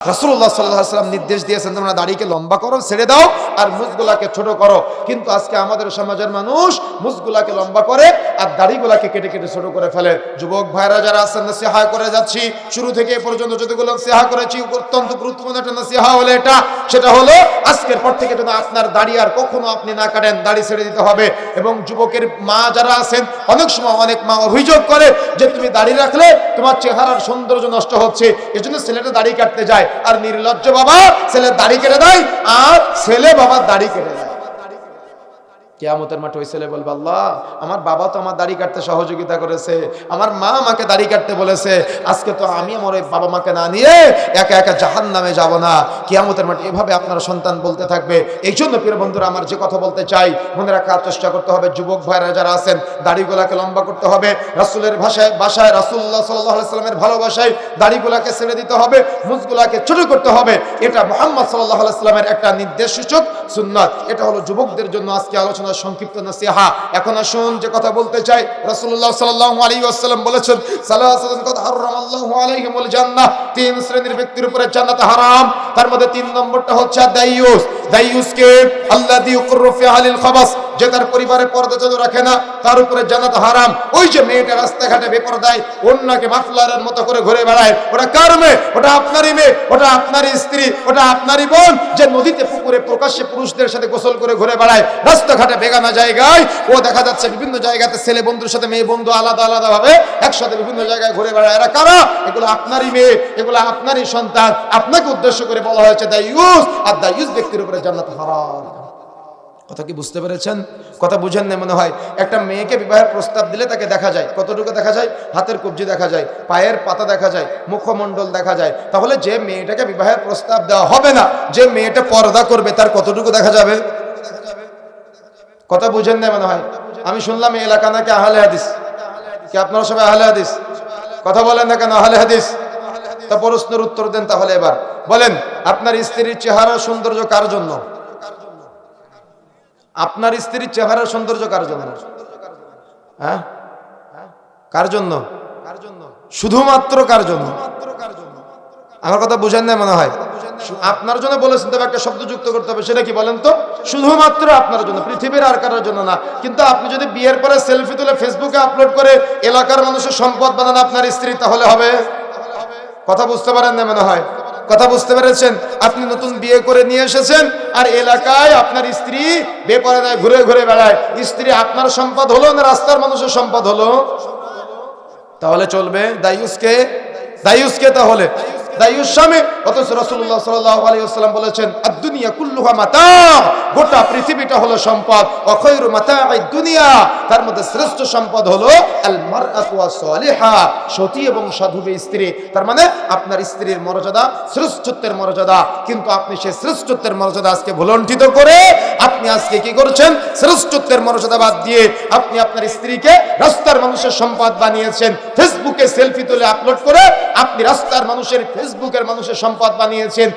আলাইহি সাল্লাম নির্দেশ দিয়েছেন, তোমরা দাড়িকে লম্বা করো, ছেড়ে দাও, আর মুজগুলাকে ছোট করো। কিন্তু আজকে আমাদের সমাজের মানুষ মুজগুলাকে লম্বা করে আর দাড়িগুলাকে কেটে কেটে ছোট করে ফেলে। যুবক ভাইরা যারা আছেন, নসিহা করে যাচ্ছি। শুরু থেকে পর্যন্ত যতগুলো নসিহা করেছি, অত্যন্ত গুরুত্বপূর্ণ একটা নসিহা হলো এটা। সেটা হলো, আজকের পর থেকে যেন আপনার দাড়ি আর কখনো আপনি না কাটেন, দাড়ি ছেড়ে দিতে হবে। এবং যুবকের মা যারা আছেন, অনেক সময় অনেক মা অভিযোগ করে যে, তুমি দাড়ি রাখলে তোমার চেহারার সৌন্দর্য নষ্ট হচ্ছে। এজন্য ছেলেটা দাড়ি কাটতে যায়। আর নির্লজ্জ বাবা ছেলে দাড়ি কেটে দেয় আর ছেলে বাবা দাড়ি কেটে দেয়। কেয়ামতের মাঠে ওই ছেলে বলবে, আল্লাহ, আমার বাবা তো আমার দাড়ি কাটতে সহযোগিতা করেছে, আমার মা আমাকে দাড়ি কাটতে বলেছে, আজকে তো আমি আমার ওই বাবা মাকে না নিয়ে একা একা জাহান নামে যাব না। কেয়ামতের মাঠে এভাবে আপনার সন্তান বলতে থাকবে। এই জন্য প্রিয় বন্ধুরা, আমার যে কথা বলতে চাই, মনে রাখার চেষ্টা করতে হবে, যুবক ভাইরা যারা আছেন, দাড়িগুলাকে লম্বা করতে হবে, রাসুলের ভাষায় ভাষায় রাসুল্লাহ সাল্লাহ সাল্লামের ভালোবাসায় দাড়িগুলাকে ছেড়ে দিতে হবে মুজগুলাকে ছোট করতে হবে। এটা মোহাম্মদ সাল্লাহ সাল্লামের একটা নির্দেশ সূচক সুন্নত। এটা হলো যুবকদের জন্য আজকে আলোচনার সংক্ষিপ্ত নাসিহা। এখন আসুন যে কথা বলতে চাই। রাসূলুল্লাহ সাল্লাল্লাহু আলাইহি ওয়াসাল্লাম বলেছেন সালাসাতুন কদ আলাইহিমুল জান্নাহ। তিন শ্রেণির ব্যক্তির উপরে জান্নাত হারাম। তার মধ্যে তিন নম্বরটা হচ্ছে দাইয়ুস দাইয়ুসকে আল্লাযী ইউকরু ফি আহলিল খাবাস। যে তার পরিবারে পর্দা চালু রাখে না, তার উপরে জান্নাত হারাম। ওই যে মেয়েটা রাস্তাঘাটে বেপরদায়, অন্যকে মাফলারের মতো করে ঘুরে বেড়ায়। ওটা কার মেয়ে? ওটা আপনারই মেয়ে, ওটা আপনারই স্ত্রী, ওটা আপনারই বোন যে নদীতে, পুকুরে প্রকাশ্যে পুরুষদের সাথে গোসল করে ঘুরে বেড়ায়। রাস্তাঘাটে বেগানা জায়গায়, ও দেখা যাচ্ছে বিভিন্ন জায়গাতে ছেলে বন্ধুর সাথে মেয়ে বন্ধু আলাদা আলাদা ভাবে একসাথে বিভিন্ন জায়গায় ঘুরে বেড়ায়। এরা কারা? এগুলো আপনারই মেয়ে, এগুলো আপনারই সন্তান। আপনাকে উদ্দেশ্য করে বলা হয়েছে the use are the use ব্যক্তির উপরে জান্নাত হারাম। কথা কি বুঝতে পেরেছেন? কথা বুঝেন না মনে হয়। একটা মেয়েকে বিবাহের প্রস্তাব দিলে তাকে দেখা যায়। কতটুকু দেখা যায়? হাতের কবজি দেখা যায়, পায়ের পাতা দেখা যায়, মুখমণ্ডল দেখা যায়। তাহলে যে মেয়েটাকে বিবাহের প্রস্তাব দেওয়া হবে না, যে মেয়েটা পর্দা করবে, তার কতটুকু দেখা যাবে? কথা বুঝেন না মনে হয়। আমি শুনলাম এই এলাকা নাকি আহলে হাদিস। কি আপনারা সবাই আহলে হাদিস? কথা বলেন না কেন আহলে হাদিস? তা প্রশ্নের উত্তর দেন তাহলে এবার। বলেন, আপনার স্ত্রীর চেহারা সৌন্দর্য কার জন্য? আপনার স্ত্রীর চেহারার সৌন্দর্য কার জন্য? হ্যাঁ? কার জন্য? শুধুমাত্র কার জন্য? আমার কথা বুঝেন না মনে হয়? আপনার জন্য বলেছেন তবে একটা শব্দ যুক্ত করতে হবে, সেটা কি বলেন তো? শুধুমাত্র আপনার জন্য, পৃথিবীর আর কারোর জন্য না। কিন্তু আপনি যদি বিয়ের পরে সেলফি তুলে ফেসবুকে আপলোড করে এলাকার মানুষের সম্পদ বানান আপনার স্ত্রী, তাহলে হবে? কথা বুঝতে পারেন না মনে হয়? কথা বুঝতে পেরেছেন? আপনি নতুন বিয়ে করে নিয়ে এসেছেন আর এলাকায় আপনার স্ত্রী বেপরদায় ঘুরে ঘুরে বেড়ায়। স্ত্রী আপনার সম্পদ হলো না রাস্তার মানুষের সম্পদ হলো? তাহলে চলবে। দায়ুসকে? দায়ুসকে তাহলে? মানে আপনার স্ত্রীর মর্যাদা শ্রেষ্ঠত্বের মর্যাদা। কিন্তু আপনি সেই শ্রেষ্ঠত্বের মর্যাদা আজকে ভুলণ্ঠিত করে আপনি আজকে কি করছেন? শ্রেষ্ঠত্বের মর্যাদা বাদ দিয়ে আপনি আপনার স্ত্রীকে রাস্তার মানুষের সম্পদ বানিয়েছেন। ফেসবুকে সেলফি তুলে আপলোড করে আপনি রাস্তার মানুষের ফেসবুকের মানুষের সম্পদ বানিয়েছেন।